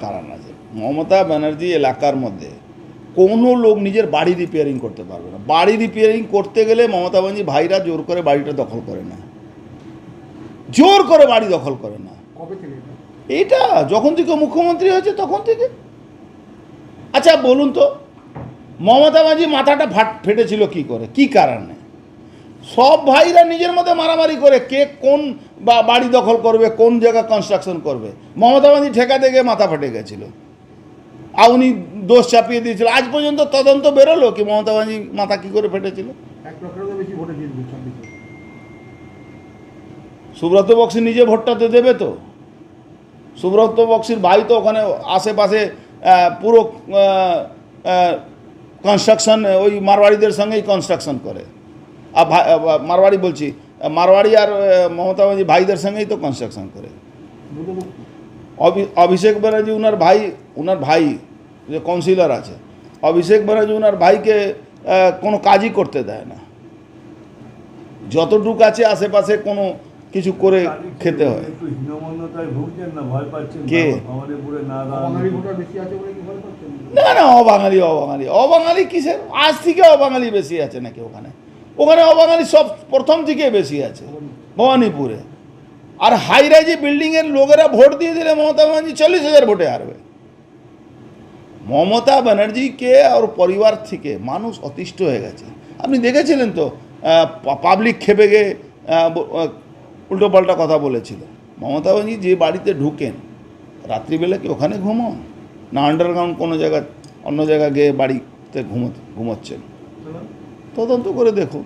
কারণ আছে মমতা ব্যানার্জি এলাকার মধ্যে কোনো লোক নিজের বাড়ি রিপেয়ারিং করতে পারবে না। বাড়ি রিপেয়ারিং করতে গেলে মমতা ব্যানার্জি ভাইরা জোর করে বাড়িটা দখল করে না। জোর করে বাড়ি দখল করে না? এটা? যখন থেকে মুখ্যমন্ত্রী হয়েছে তখন থেকে। আচ্ছা বলুন তো মমতা ব্যানার্জি মাথাটা ফাট ফেটেছিল কি করে? কি কারণে? সব ভাইরা নিজের মধ্যে মারামারি করে কে কোন বা বাড়ি দখল করবে কোন জায়গা কনস্ট্রাকশন করবে। মমতা ব্যানার্জি ঠেকাতে গিয়ে মাথা ফেটে গেছিল। আর উনি দোষ চাপিয়ে দিয়েছিল। আজ পর্যন্ত তদন্ত বেরোলো কি মমতা ব্যানার্জি মাথা কি করে ফেটেছিল? সুব্রত বক্সি নিজে ভোটটাতে দেবে তো? সুব্রত বক্সির ভাই তো ওখানে আশেপাশে পুরো কনস্ট্রাকশন ওই মারওয়াড়িদের সঙ্গেই কনস্ট্রাকশন করে। মারওয়াড়ি বলছি। মারওয়াড়ি আর আহ, মমতা ব্যানার্জি ভাইদের সঙ্গেই তো কনস্ট্রাকশন করে। অভি- অভিষেক ব্যানার্জি উনার ভাই উনার ভাই যে কাউন্সিলর আছে অভিষেক ব্যানার্জি উনার ভাইকে কোনো কাজই করতে দেয় না। যতটুক আছে আশেপাশে কোনো কিছু করে খেতে হয়। একটু হীনমন্যতায় ভুগছেন না ভয় পাচ্ছেন কে? না না অবাঙালি অবাঙালি। অবাঙালি কিসের? আজ থেকে অবাঙালি বেশি আছে নাকি ওখানে? ওখানে অবাঙালি সব প্রথম থেকে বেশি আছে, ভবানীপুরে। আর হাই রাইজে বিল্ডিংয়ের লোকেরা ভোট দিয়ে দিলে মমতা ব্যানার্জি চল্লিশ হাজার ভোটে হারবে। মমতা ব্যানার্জিকে আর পরিবার থেকে মানুষ অতিষ্ঠ হয়ে গেছে। আপনি দেখেছিলেন তো পাবলিক খেপে গিয়ে উল্টো পাল্টা কথা বলেছিল মমতা ব্যানার্জি যে বাড়িতে ঢুকেন, রাত্রিবেলা কি ওখানে ঘুমো না আন্ডারগ্রাউন্ড কোনো জায়গা, অন্য জায়গা গিয়ে বাড়িতে ঘুমো ঘুমোচ্ছেন? তদন্ত করে দেখুন।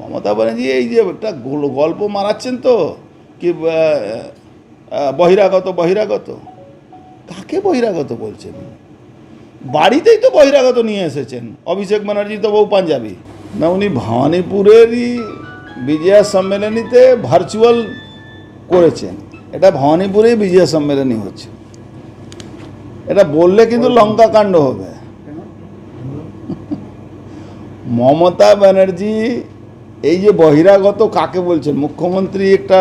মমতা ব্যানার্জি এই যে একটা গল্প মারাচ্ছেন তো, কি বহিরাগত বহিরাগত। কাকে বহিরাগত বলছেন? বাড়িতেই তো বহিরাগত নিয়ে এসেছেন। অভিষেক ব্যানার্জি তো বউ পাঞ্জাবি। না, উনি ভবানীপুরেরই বিজয়া সম্মেলনীতে ভার্চুয়াল করেছেন। এটা ভবানীপুরেই বিজয়া সম্মেলনী হচ্ছে। এটা বললে কিন্তু লঙ্কা কাণ্ড হবে। মমতা ব্যানার্জি, এই যে বহিরাগত কাকে বলছেন? মুখ্যমন্ত্রী একটা,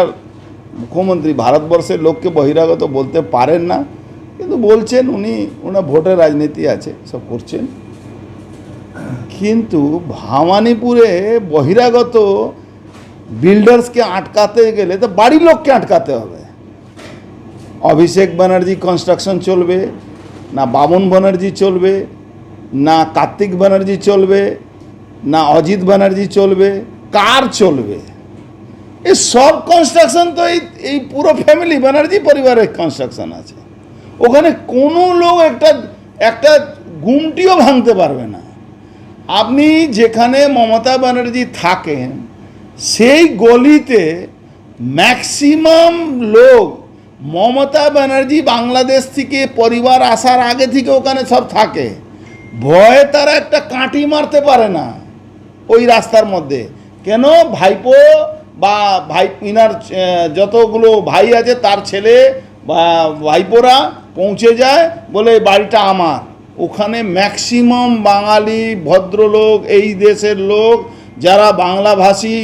মুখ্যমন্ত্রী ভারতবর্ষের লোককে বহিরাগত বলতে পারেন না, কিন্তু বলছেন উনি, ওনার ভোটের রাজনীতি আছে, সব করছেন। কিন্তু ভামানিপুরে বহিরাগত বিল্ডার্সকে আটকাতে গেলে তো বাড়ির লোককে আটকাতে হবে। অভিষেক ব্যানার্জি কনস্ট্রাকশন চলবে, না বামন ব্যানার্জি চলবে, না কার্তিক ব্যানার্জি চলবে না অজিত ব্যানার্জি চলবে, কার চলবে? এই সব কনস্ট্রাকশন তো এই এই পুরো ফ্যামিলি ব্যানার্জি পরিবারের কনস্ট্রাকশন আছে। ওখানে কোনো লোক একটা একটা গুমটিও ভাঙতে পারবে না। আপনি যেখানে মমতা ব্যানার্জি থাকেন, সেই গলিতে ম্যাক্সিমাম লোক মমতা ব্যানার্জি বাংলাদেশ থেকে পরিবার আসার আগে থেকে ওখানে সব থাকে। ভয়ে তারা একটা কাঁটি মারতে পারে না। ওই রাস্তার মধ্যে। কেন? ভাইপো বা ভাই ইনার যতগুলো ভাই আছে তার ছেলে বা ভাইপোরা পৌঁছে যায় বলে বাড়িটা আমার। ওখানে ম্যাক্সিমাম বাঙালি ভদ্রলোক, এই দেশের লোক যারা বাংলাভাষী,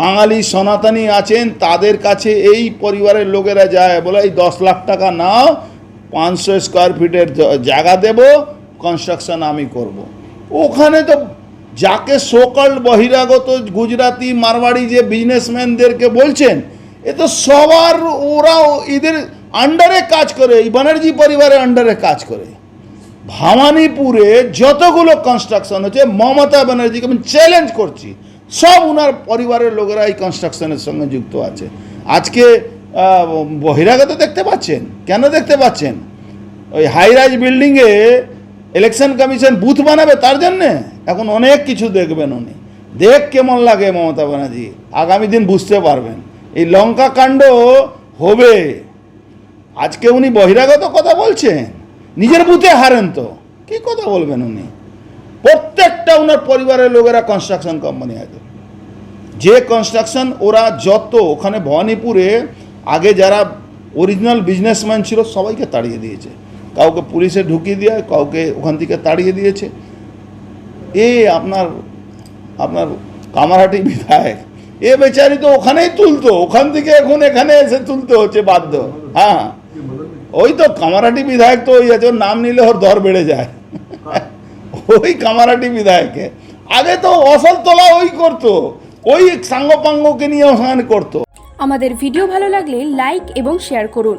বাঙালি সনাতনী আছেন, তাদের কাছে এই পরিবারের লোকেরা যায় বলে এই দশ লাখ টাকা নাও, পাঁচশো স্কোয়ার ফিটের জায়গা দেব কনস্ট্রাকশন আমি করব। ওখানে তো যাকে সোকাল বহিরাগত গুজরাতি, মারওয়াড়ি যে বিজনেসম্যানদেরকে বলছেন, এ তো সবার ওরা এদের আন্ডারে কাজ করে, এই ব্যানার্জি পরিবারের আন্ডারে কাজ করে। ভামানিপুরে যতগুলো কনস্ট্রাকশন হচ্ছে, মমতা ব্যানার্জিকে আমি চ্যালেঞ্জ করছি। সব ওনার পরিবারের লোকেরা এই কনস্ট্রাকশনের সঙ্গে যুক্ত আছে। আজকে বহিরাগত দেখতে পাচ্ছেন? কেন দেখতে পাচ্ছেন? ওই হাই রাইজ বিল্ডিংয়ে ইলেকশন কমিশন বুথ বানাবে তার জন্যে? এখন অনেক কিছু দেখবেন উনি। দেখ কেমন লাগে মমতা ব্যানার্জি। আগামী দিন বুঝতে পারবেন। এই লঙ্কা কাণ্ড হবে। আজকে উনি বহিরাগত কথা বলছেন। নিজের বুথে হারেন তো। কি কথা বলবেন উনি? প্রত্যেকটা ওনার পরিবারের লোকেরা কনস্ট্রাকশন কোম্পানি আছে। যে কনস্ট্রাকশন ওরা যত ওখানে ভবানীপুরে আগে যারা অরিজিনাল বিজনেসম্যান ছিল, সবাইকে তাড়িয়ে দিয়েছে। কাউকে পুলিশে ঢুকিয়ে দিয়ে কাউকে ওখান থেকে তাড়িয়ে দিয়েছে। এ আপনার আপনার কামারহাটি বিধায়ক, এ বেচারি তো ওখানেই তুলতো, ওখান থেকে এখন এখানে এসে তুলতে হচ্ছে বাধ্য। হ্যাঁ ওই তো কামারাটি বিধায়ক তো ওই আছে নাম নিলে ওর দর বেড়ে যায়। ওই কামারাটি বিধায়কে। আগে তো অসল তোলা ওই করতো, ওই সাঙ্গপাঙ্গকে নিয়ে ওখানে করতো। আমাদের ভিডিও ভালো লাগলে লাইক এবং শেয়ার করুন।